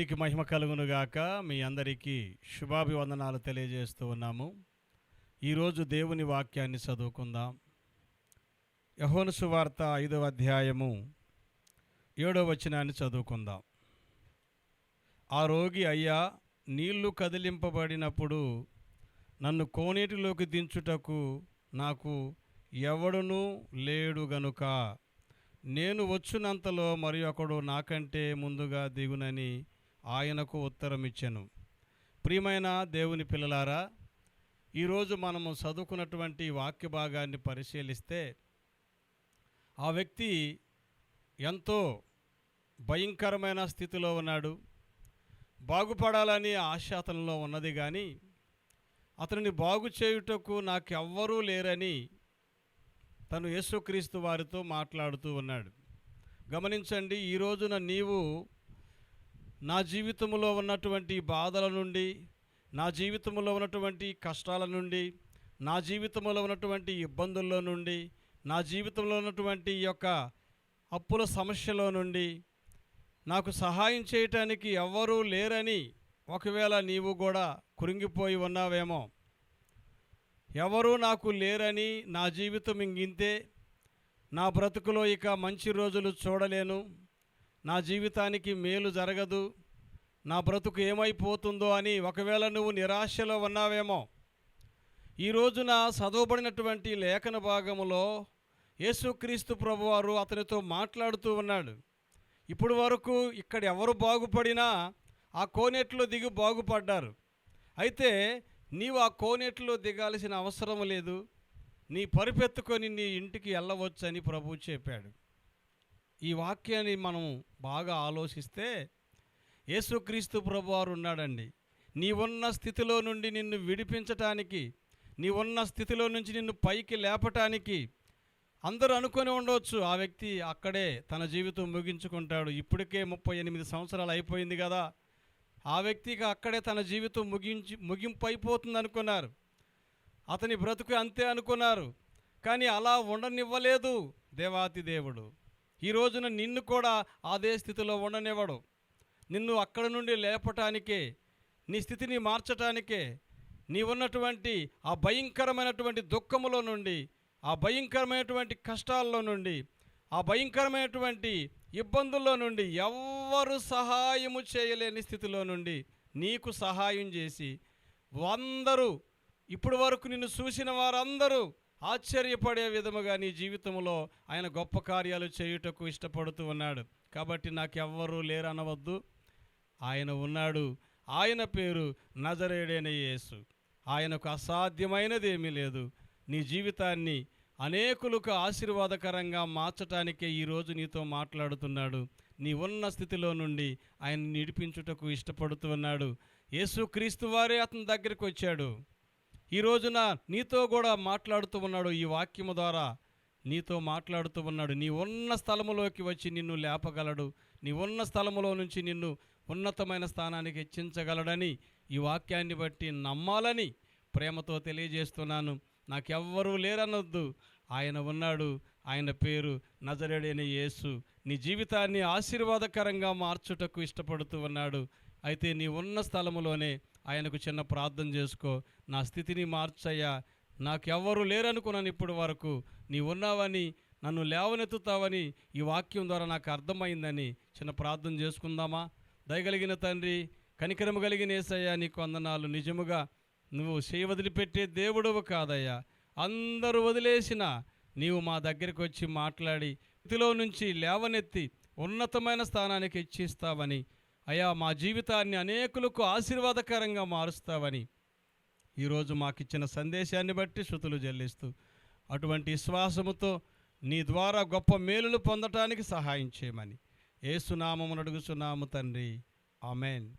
దేవునికి మహిమ కలుగునుగాక మీ అందరికీ శుభాభివందనాలు తెలియజేస్తూ ఉన్నాము. ఈరోజు దేవుని వాక్యాన్ని చదువుకుందాం. యహోను సువార్త ఐదవ అధ్యాయము ఏడవ వచనాన్ని చదువుకుందాం. ఆ రోగి అయ్యా నీళ్ళు కదిలింపబడినప్పుడు నన్ను కోనేటిలోకి దించుటకు నాకు ఎవడునూ లేడు గనుక. నేను వచ్చినంతలో మరి ఒకడు నాకంటే ముందుగా దిగునని ఆయనకు ఉత్తరం ఇచ్చాను ప్రియమైన దేవుని పిల్లలారా ఈరోజు మనము చదువుకున్నటువంటి వాక్య భాగాన్ని పరిశీలిస్తే ఆ వ్యక్తి ఎంతో భయంకరమైన స్థితిలో ఉన్నాడు. బాగుపడాలని ఆశాతనంలో ఉన్నది కానీ అతనిని బాగు చేయుటకు నాకెవ్వరూ లేరని తను యేసుక్రీస్తు వారితో మాట్లాడుతూ ఉన్నాడు. గమనించండి ఈ రోజున నీవు నా జీవితంలో ఉన్నటువంటి బాధల నుండి నా జీవితంలో ఉన్నటువంటి కష్టాల నుండి నా జీవితంలో ఉన్నటువంటి ఇబ్బందుల్లో నుండి నా జీవితంలో ఉన్నటువంటి యొక్క అప్పుల సమస్యలో నుండి నాకు సహాయం చేయటానికి ఎవ్వరూ లేరని ఒకవేళ నీవు కూడా కురింగిపోయి ఉన్నావేమో. ఎవరూ నాకు లేరని నా జీవితం ఇంగింతే నా బ్రతుకులో ఇక మంచి రోజులు చూడలేను. నా జీవితానికి మేలు జరగదు. నా బ్రతుకు ఏమైపోతుందో అని ఒకవేళ నువ్వు నిరాశలో ఉన్నావేమో. ఈ రోజున చదవబడినటువంటి లేఖన భాగములో యేసుక్రీస్తు ప్రభువారు అతనితో మాట్లాడుతూ ఉన్నాడు. ఇప్పుడు వరకు ఇక్కడ ఎవరు బాగుపడినా ఆ కోనేట్లో దిగి బాగుపడ్డారు. అయితే నీవు ఆ కోనేట్లో దిగాల్సిన అవసరం లేదు. నీ పరిపెత్తుకొని నీ ఇంటికి వెళ్ళవచ్చని ప్రభు చెప్పాడు. ఈ వాక్యాన్ని మనం బాగా ఆలోచిస్తే యేసుక్రీస్తు ప్రభువారు ఉన్నాడండి. నీ ఉన్న స్థితిలో నుండి నిన్ను విడిపించటానికి నీ ఉన్న స్థితిలో నుంచి నిన్ను పైకి లేపటానికి అందరూ అనుకొని ఉండవచ్చు ఆ వ్యక్తి అక్కడే తన జీవితం ముగించుకుంటాడు. ఇప్పటికే ముప్పై ఎనిమిది సంవత్సరాలు అయిపోయింది కదా. ఆ వ్యక్తికి అక్కడే తన జీవితం ముగించి ముగింపు అయిపోతుంది అనుకున్నారు. అతని బ్రతుకు అంతే అనుకున్నారు. కానీ అలా ఉండనివ్వలేదు దేవాతి దేవుడు. ఈ రోజున నిన్ను కూడా అదే స్థితిలో ఉండనివ్వడు. నిన్ను అక్కడ నుండి లేపటానికే నీ స్థితిని మార్చటానికే నీ ఉన్నటువంటి ఆ భయంకరమైనటువంటి దుఃఖములో నుండి ఆ భయంకరమైనటువంటి కష్టాల్లో నుండి ఆ భయంకరమైనటువంటి ఇబ్బందుల్లో నుండి ఎవ్వరు సహాయము చేయలేని స్థితిలో నుండి నీకు సహాయం చేసి అందరూ ఇప్పటి వరకు నిన్ను చూసిన వారందరూ ఆశ్చర్యపడే విధముగా నీ జీవితంలో ఆయన గొప్ప కార్యాలు చేయుటకు ఇష్టపడుతూ ఉన్నాడు. కాబట్టి నాకెవ్వరూ లేరనవద్దు. ఆయన ఉన్నాడు. ఆయన పేరు నజరేడైన యేసు. ఆయనకు అసాధ్యమైనది ఏమీ లేదు. నీ జీవితాన్ని అనేకులకు ఆశీర్వాదకరంగా మార్చటానికే ఈరోజు నీతో మాట్లాడుతున్నాడు. నీ ఉన్న స్థితిలో నుండి ఆయన నిడిపించుటకు ఇష్టపడుతూ ఉన్నాడు. యేసుక్రీస్తు వారే అతని దగ్గరికి వచ్చాడు. ఈ రోజున నీతో కూడా మాట్లాడుతూ ఉన్నాడు ఈ వాక్యము ద్వారా. నీతో మాట్లాడుతూ ఉన్నాడు. నీ ఉన్న స్థలములోకి వచ్చి నిన్ను లేపగలడు. నీ ఉన్న స్థలములో నుంచి నిన్ను ఉన్నతమైన స్థానానికి హెచ్చించగలడని ఈ వాక్యాన్ని బట్టి నమ్మాలని ప్రేమతో తెలియజేస్తున్నాను. నాకెవ్వరూ లేరనొద్దు. ఆయన ఉన్నాడు. ఆయన పేరు నజరేడైన యేసు. నీ జీవితాన్ని ఆశీర్వాదకరంగా మార్చుటకు ఇష్టపడుతూ ఉన్నాడు. అయితే నీ ఉన్న స్థలములోనే ఆయనకు చిన్న ప్రార్థన చేసుకో. నా స్థితిని మార్చయ్యా. నాకెవ్వరూ లేరనుకున్నాను ఇప్పటి వరకు. నీ ఉన్నావని నన్ను లేవనెత్తుతావని ఈ వాక్యం ద్వారా నాకు అర్థమైందని చిన్న ప్రార్థన చేసుకుందామా? దయగలిగిన తండ్రి కనికరము కలిగిన ఏసయ్యా నీకు అందనాలు నిజముగా నువ్వు చేయి వదిలిపెట్టే దేవుడవు కాదయ్యా. అందరూ వదిలేసిన నీవు మా దగ్గరికి వచ్చి మాట్లాడి ఇతిలో నుంచి లేవనెత్తి ఉన్నతమైన స్థానానికి ఇచ్చిస్తావని అయ్యా మా జీవితాన్ని అనేకులకు ఆశీర్వాదకరంగా మారుస్తావని ఈరోజు మాకిచ్చిన సందేశాన్ని బట్టి శృతులు చెల్లిస్తూ అటువంటి విశ్వాసముతో నీ ద్వారా గొప్ప మేలులు పొందటానికి సహాయం చేయమని. ఏసునామమును అడుగుచున్నాము తండ్రి. ఆమెన్.